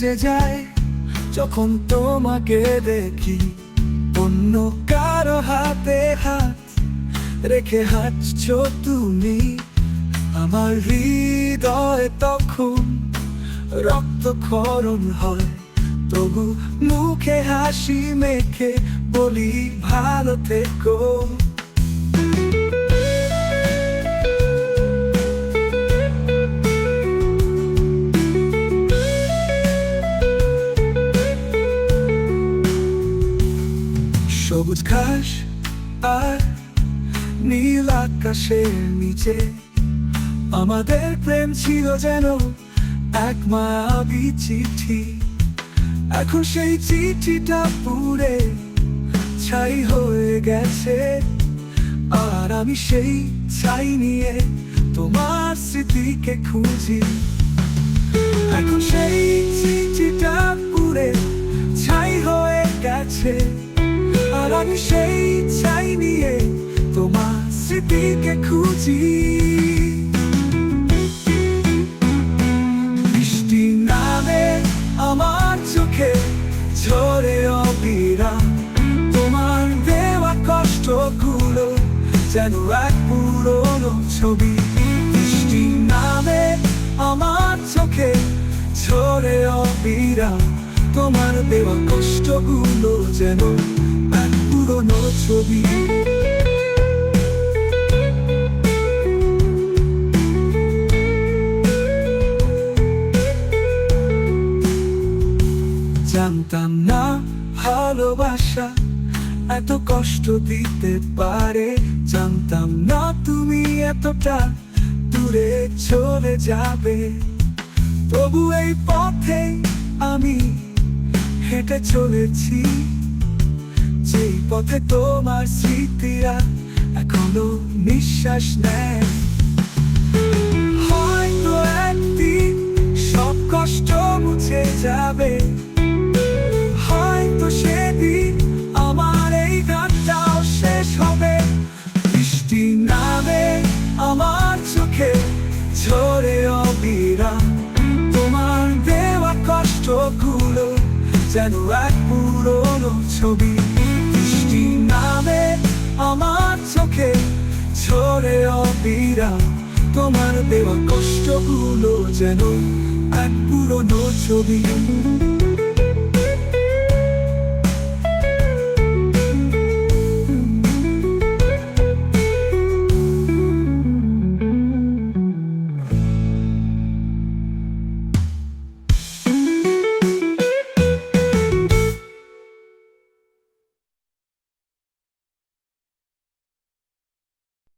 ভেসে যায় যখন তোমাকে দেখি। অন্য কারও হাতে হাত রেখে হাঁটছ তুমি। আমার হৃদয় তখন রক্তক্ষরণ হয়, তবু মুখে হাসি মেখে বলি, ভালো থেকো। ঘাস আর নীল আকাশের নিচে। আমাদের প্রেম ছিল যেন এক মায়াবী চিঠি। এখন সেই চিঠিটা পুড়ে ছাই হয়ে গেছে। আর আমি সেই ছাই নিয়ে তোমার স্মৃতিকে খুঁজি। এখন সেই চিঠিটা পুড়ে সেই ছাই নিয়ে তোমার স্মৃতিকে খুঁজি। বৃষ্টি নামে আমার চোখে ঝরে অবিরাম। তোমার দেওয়া কষ্টগুলো যেন এক পুরনো ছবি। বৃষ্টি নামে আমার চোখে ঝরে অবিরাম। তোমার দেওয়া কষ্টগুলো যেন পুরনো ছবি। জানতাম না ভালোবাসা এত কষ্ট দিতে পারে। জানতাম না তুমি এতটা দূরে চলে যাবে। তবু এই পথে আমি হেঁটে চলেছি। যেই পথে তোমার স্মৃতিরা এখনও নিঃশ্বাস নেয়। হয়তো একদিন সব কষ্ট মুছে যাবে। হয়তো সেদিন আমার এই গানটাও শেষ হবে। বৃষ্টি নামে আমার চোখে ঝরে অবিরাম তোমার দেওয়া কষ্টগুলো যেন এক পুরনো ছবি। নামে আমার চোখে ঝরে অবিরাম তোমার দেওয়া কষ্টগুলো যেন এক পুরনো ছবি।